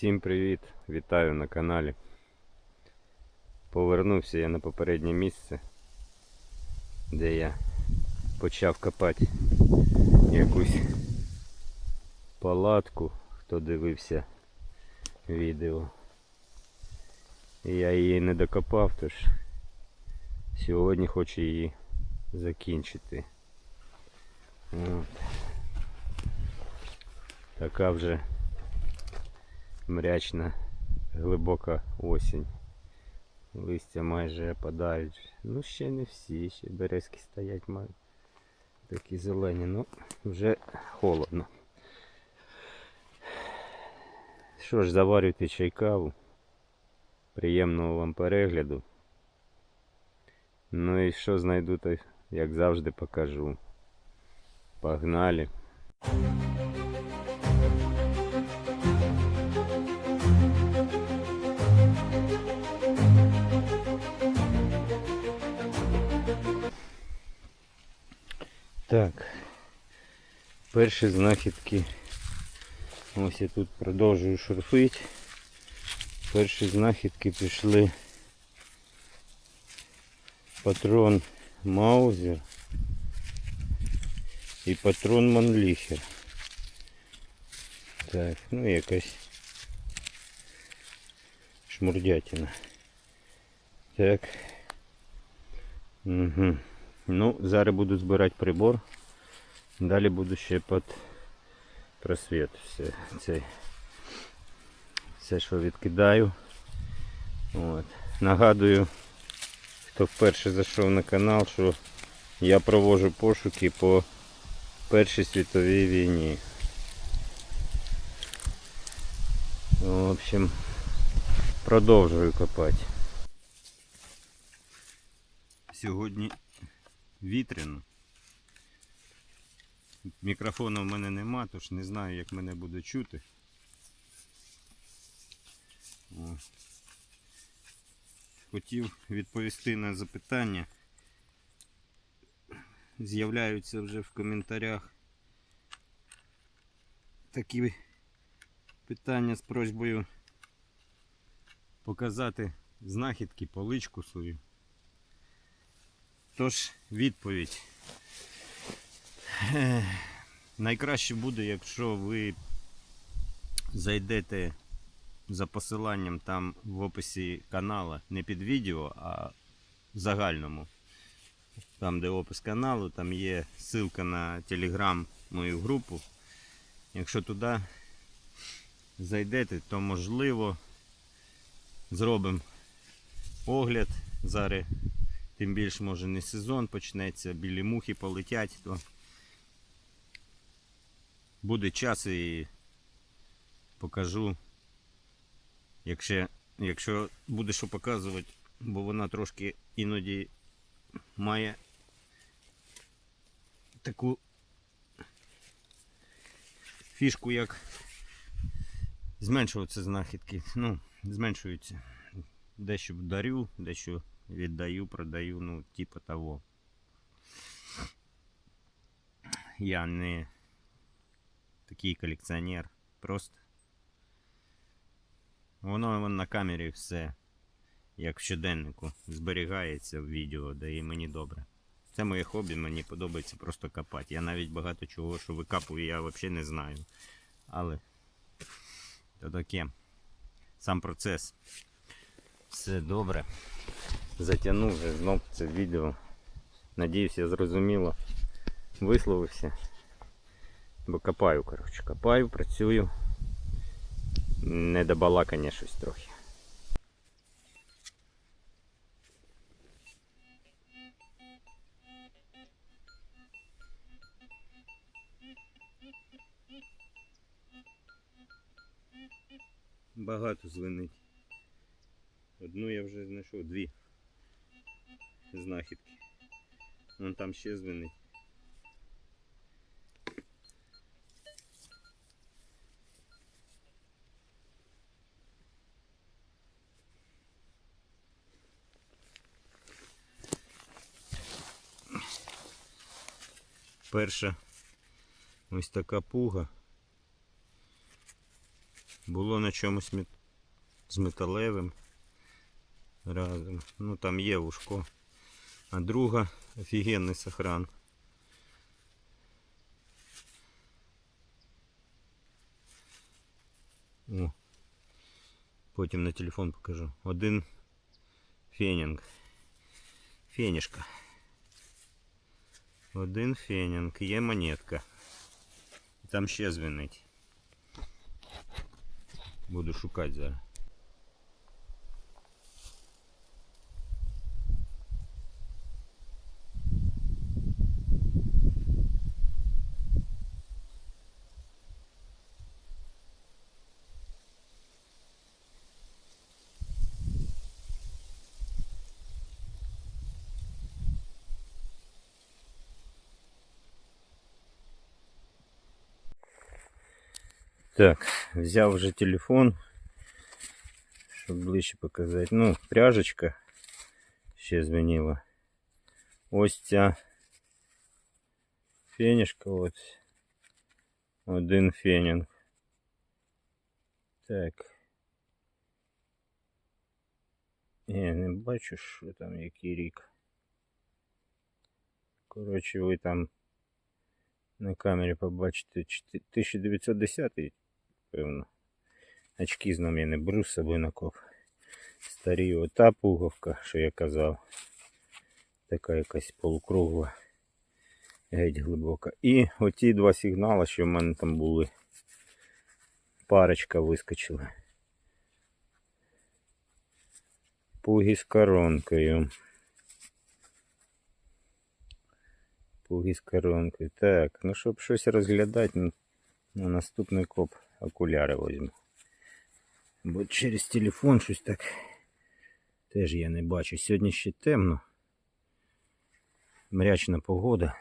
Всім привіт! Вітаю на каналі. Повернувся я на попереднє місце, де я почав копати якусь палатку, хто дивився відео. Я її не докопав, тож сьогодні хочу її закінчити. От. Така вже мрячна глибока осінь. Листя майже опадають. Ну ще не всі, ще березки стоять мають. Такі зелені, ну вже холодно. Що ж, заварюйте чай каву. Приємного вам перегляду. Ну і що знайду, то як завжди покажу. Погнали! Так. Перші знахідки. Ось я тут продовжую шурфити. Перші знахідки пішли патрон Маузер і патрон Манліхер. Так, ну якась шмурдятина. Так. Угу. Ну, зараз буду збирати прибор. Далі буду ще під просвіт все, цей, все, що відкидаю. От. Нагадую, хто вперше зайшов на канал, що я проводжу пошуки по Першій світовій війні. В общем, продовжую копати. Сьогодні вітряно. Мікрофону в мене нема, тож не знаю, як мене буде чути. О. Хотів відповісти на запитання. З'являються вже в коментарях такі питання з просьбою показати знахідки, поличку свою. Тож, відповідь. Найкраще буде, якщо ви зайдете за посиланням там в описі каналу, не під відео, а в загальному. Там, де опис каналу, там є ссылка на телеграм мою групу. Якщо туди зайдете, то можливо зробимо огляд. Зараз тим більше може не сезон почнеться, білі мухи полетять, то буде час і покажу, якщо, якщо буде що показувати, бо вона трошки іноді має таку фішку, як зменшуватися знахідки. Ну, зменшуються. Дещо дарю, дещо віддаю, продаю, ну, типу того. Я не такий колекціонер. Просто воно вон на камері все, як в щоденнику, зберігається в відео, да і мені добре. Це моє хобі, мені подобається просто копати. Я навіть багато чого, що викапую, я взагалі не знаю. Але то таке. Сам процес. Все добре. Затягнув вже знов це відео. Надіюсь, я зрозуміло висловився. Бо копаю, коротше, копаю, працюю. Не до балакання щось трохи. Багато звинить. Одну я вже знайшов, дві знахідки. Вон там ще звенить. Перша ось така пуга. Було на чомусь з металевим разом. Ну там є ушко. А друга офігенний сохран. О. Потім на телефон покажу. Один фенінг. Фенішка. Один фенінг. Є монетка. Там ще звенить. Буду шукати зараз. Так, взяв вже телефон, щоб ближче показати. Ну, пряжечка ще звеніла. Ось ця фенішка, от. Один фенінг. Так. Я не бачу, що там, який рік. Коротше, ви там на камері побачите чти- 1910 певно. Очки знов я не беру з собою на коп. Старі ота пуговка, що я казав. Така якась полукругла. Геть глибока. І оті два сигнали, що в мене там були. Парочка вискочила. Пуги з коронкою. Пуги з коронкою. Так, ну щоб щось розглядати, ну, на наступний коп окуляри візьму. Бо через телефон щось так теж я не бачу. Сьогодні ще темно. Мрячна погода.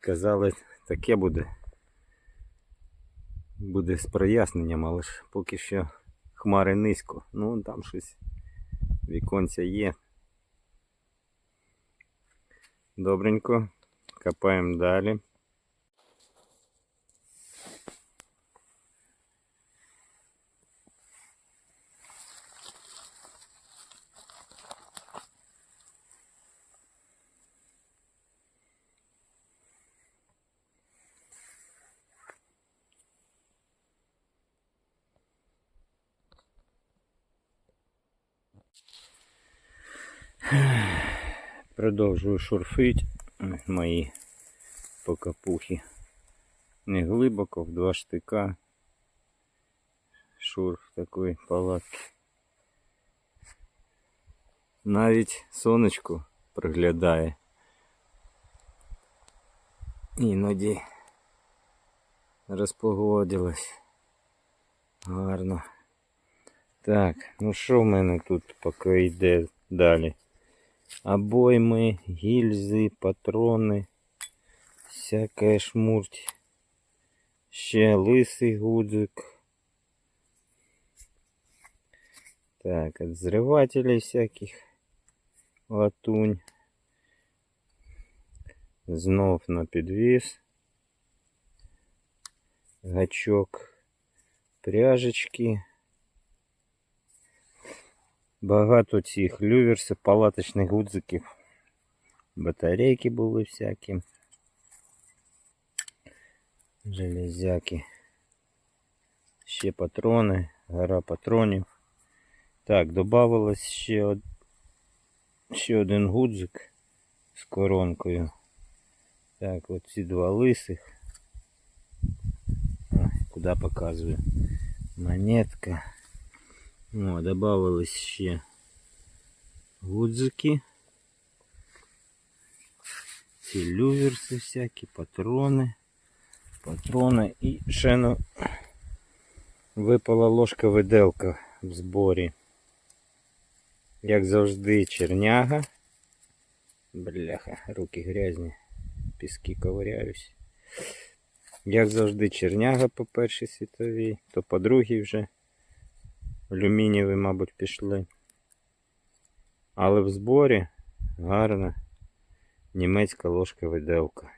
Казали, таке буде. Буде з проясненням, але ж поки що хмари низько. Ну там щось віконця є. Добренько. Копаємо далі. Продовжую шурфить мої покапухи. Не глибоко, в два штика. Шурф такої палатки. Навіть сонечко приглядає. Іноді розпогодилось. Гарно. Так, ну що в мене тут поки йде далі? Обоймы, гильзы, патроны, всякая шмурть. Ще лисий гудзик. Так, от взрывателей всяких. Латунь. Знов на підвіз. Гачок. Пряжечки. Багато цих люверсів, палаточних гудзиків. Батарейки були всякі. Железяки. Ще патрони, гора патронів. Так, додавалось ще, од... ще один гудзик з коронкою. Так, от ці два лисих. А, Куди показую? Монетка. О, добавилось ще гудзики. Ці люверси всякі, патрони. Патрони і ще ну, випала ложка виделка в зборі. Як завжди, черняга. Бляха, руки грязні, піски ковиряюсь. Як завжди, черняга по першій світовій, то по другій вже. Алюмінієві, мабуть, пішли. Але в зборі гарна німецька ложка виделка.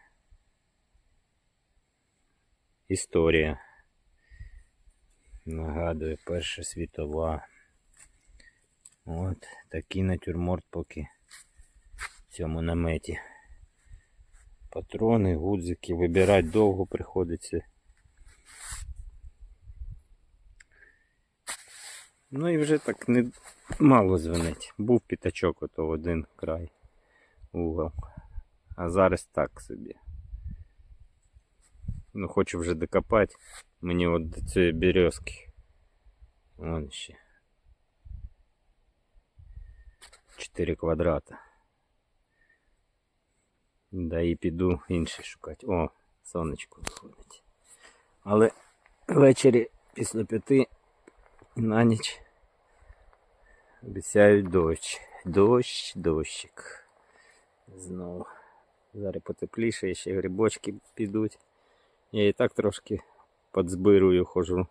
Історія. Нагадую, Перша світова. От такий натюрморт поки в цьому наметі. Патрони, гудзики, вибирати довго приходиться. Ну і вже так не мало дзвонить. Був п'ятачок, ото один край угол. А зараз так собі. Ну хочу вже докопати. Мені от до цієї березки. Вон ще. 4 квадрата. Да і піду інший шукати. О, сонечко виходить. Але ввечері після п'яти на ніч обіцяють дощ. Дощ, дощик. Знову. Зараз потепліше, ще грибочки підуть. Я і так трошки подзбирую хожу.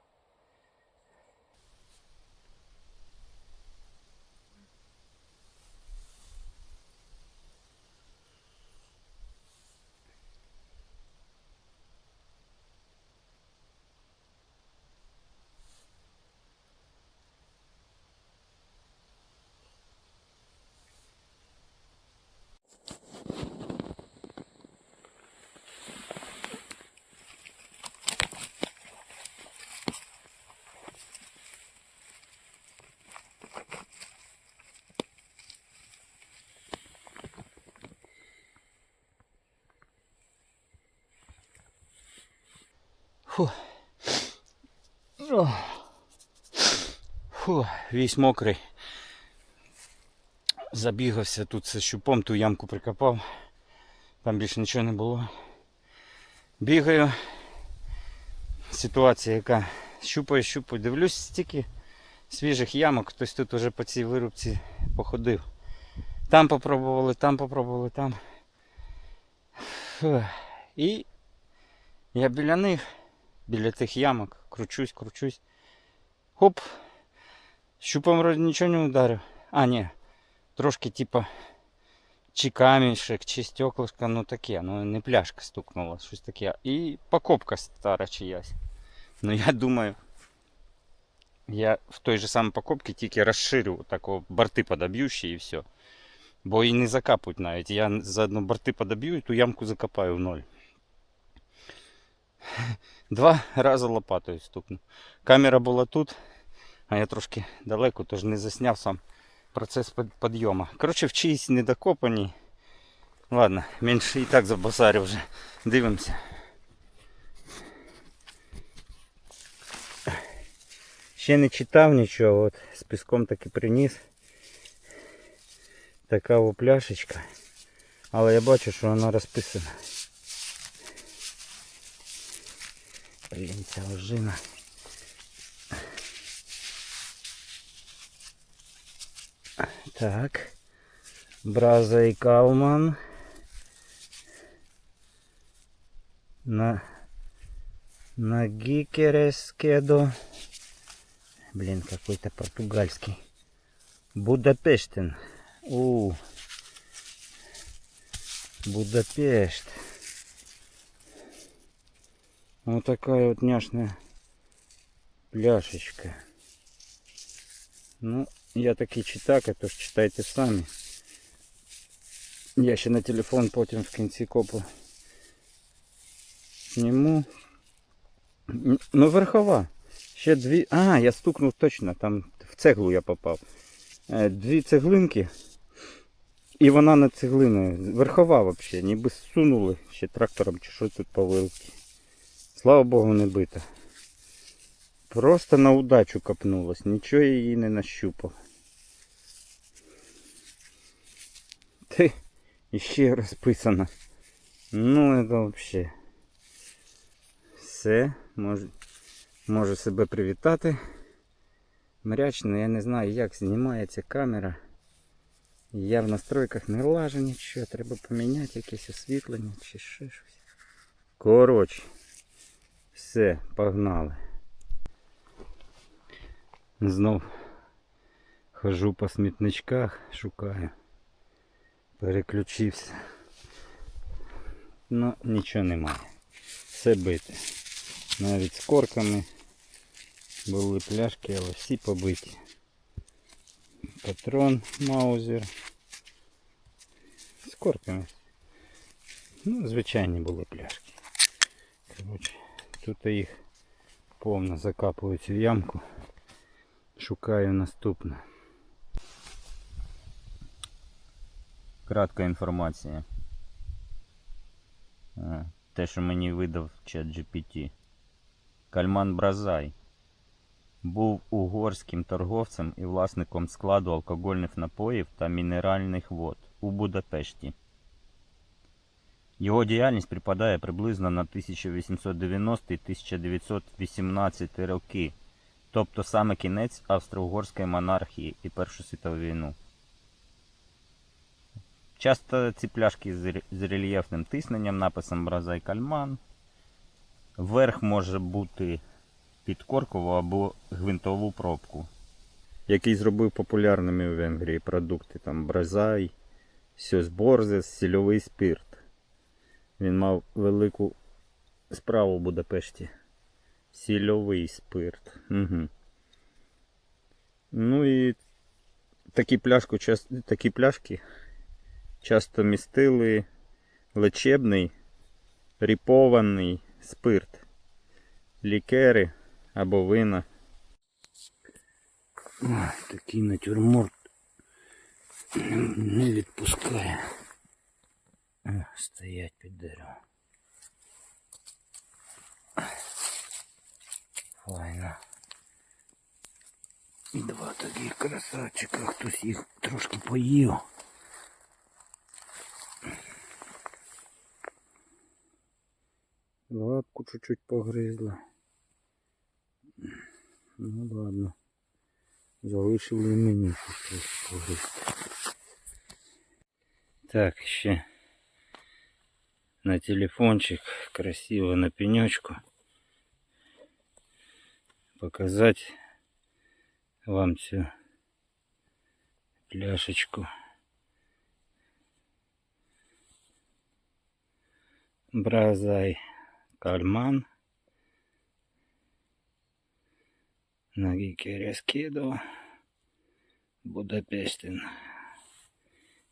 Фу. Фу, весь мокрий. Забігався тут з щупом, ту ямку прикопав. Там більше нічого не було. Бігаю. Ситуація яка. Щупаю, щупаю. Дивлюсь стільки свіжих ямок. Хтось тут уже по цій вирубці походив. Там попробували, там попробували, там. Фу. І я біля них біля тих ямок, кручусь, кручусь. Хоп. Щупом вроде нічого не ударив. А, ні. Трошки типа чи каміньшик, чи стеклышко, ну таке, ну не пляшка стукнула, щось таке. І покопка стара чиясь. Ну я думаю, я в той же самій покопці тільки розширю тако борти подоб'ю ще і все. Бо і не закапуть навіть. Я заодно борти подоб'ю і ту ямку закопаю в ноль. Два рази лопатою стукнув. Камера була тут, а я трошки далеко, тож не засняв сам процес під- підйому. Коротше, в чиїсь недокопаній. Ладно, менше і так забасарив вже. Дивимося. Ще не читав нічого, от з піском таки приніс. Така пляшечка. Але я бачу, що вона розписана. Блін, ця. Так. Браза і Кауман. На... На Гикерескедо. Блин, какой-то португальский. Будапештен. У. Будапешт. Вот такая вот няшная пляшечка. Ну, я такий читака, тож читайте самі. Я ще на телефон потім в кінці копу зніму. Ну, верхова. Ще дві. А, я стукнув точно, там в цеглу я попав. Е, Дві цеглинки. І вона на цеглиною. Верхова взагалі, ніби сунули ще трактором чи що тут по вилці. Слава Богу, не бита. Просто на удачу копнулась, нічого її не нащупав. Ти іще розписано. Ну, це взагалі. Все, можу, можу себе привітати. Мрячно, я не знаю, як знімається камера. Я в настройках не лажу нічого, треба поміняти якесь освітлення чи ще щось. Коротше. Все, погнали. Знов хожу по смітничках, шукаю. Переключився. Ну, нічого немає. Все бите. Навіть з корками Були пляшки, але всі побиті. Патрон Маузер. З корками. Ну, звичайні були пляшки. Коротше, тут їх повно закапую цю ямку. Шукаю наступну. Кратка інформація. Те, що мені видав чат GPT. Кальман Бразай був угорським торговцем і власником складу алкогольних напоїв та мінеральних вод у Будапешті. Його діяльність припадає приблизно на 1890-1918 роки, тобто саме кінець австро-угорської монархії і Першу світову війну. Часто ці пляшки з рельєфним тисненням, написом Бразай Кальман. Верх може бути під коркову або гвинтову пробку. Який зробив популярними у Венгрії продукти. Там Бразай, Сьосборзес, сільовий спирт. Він мав велику справу в Будапешті. Сільовий спирт. Угу. Ну і такі, пляшку, такі пляшки часто містили лечебний, ріпований спирт, лікери або вина. Ой, такий натюрморт не відпускає. Стоять під деревом. Файно. Два таких красавчика, хтось їх трошки поїв. Лапку чуть-чуть погризла. Ну ладно. Залишили мені щось погризти. Так, ще на телефончик красиво на пенечку показать вам цю пляшечку. Бразай Кальман. На Гике Раскидова. Будапештин.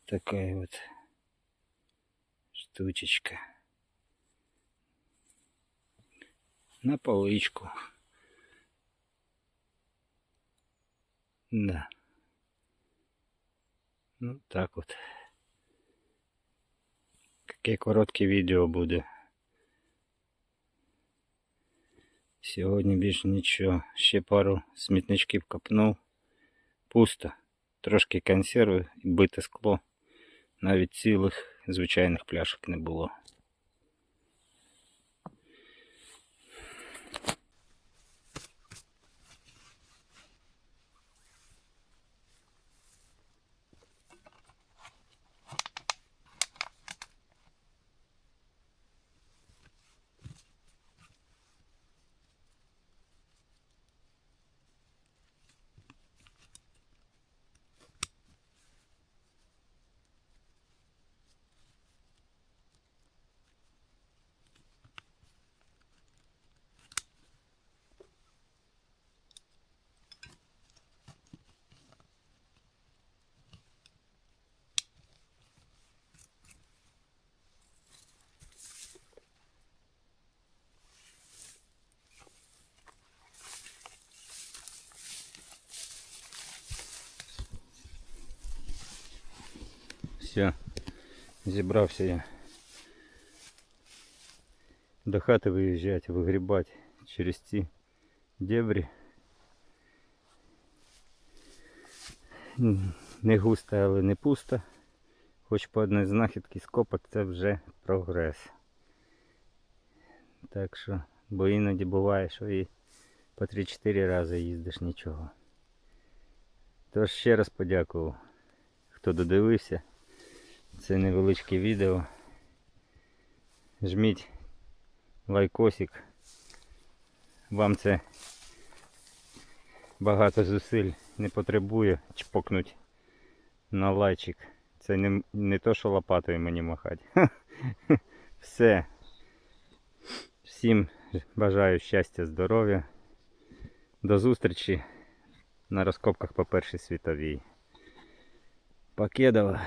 Такая вот штучечка. На полычку. Да. Ну так от. Таке коротке відео буде. Сьогодні більше нічого. Ще пару смітничків копнув. Пусто. Трошки консерви і бите скло. Навіть цілих Звичайних пляшок не було. Все, зібрався я до хати виїжджати, вигрібати через ці дебрі. Не густо, але не пусто. Хоч по одній знахідці скопати це вже прогрес. Так що, бо іноді буває, що і по 3-4 рази їздиш нічого. Тож ще раз подякував, хто додивився це невеличке відео. Жміть лайкосик. Вам це багато зусиль не потребує чпокнуть на лайчик. Це не, не то, що лопатою мені махати. Все. Всім бажаю щастя, здоров'я. До зустрічі на розкопках по першій світовій. Покедова.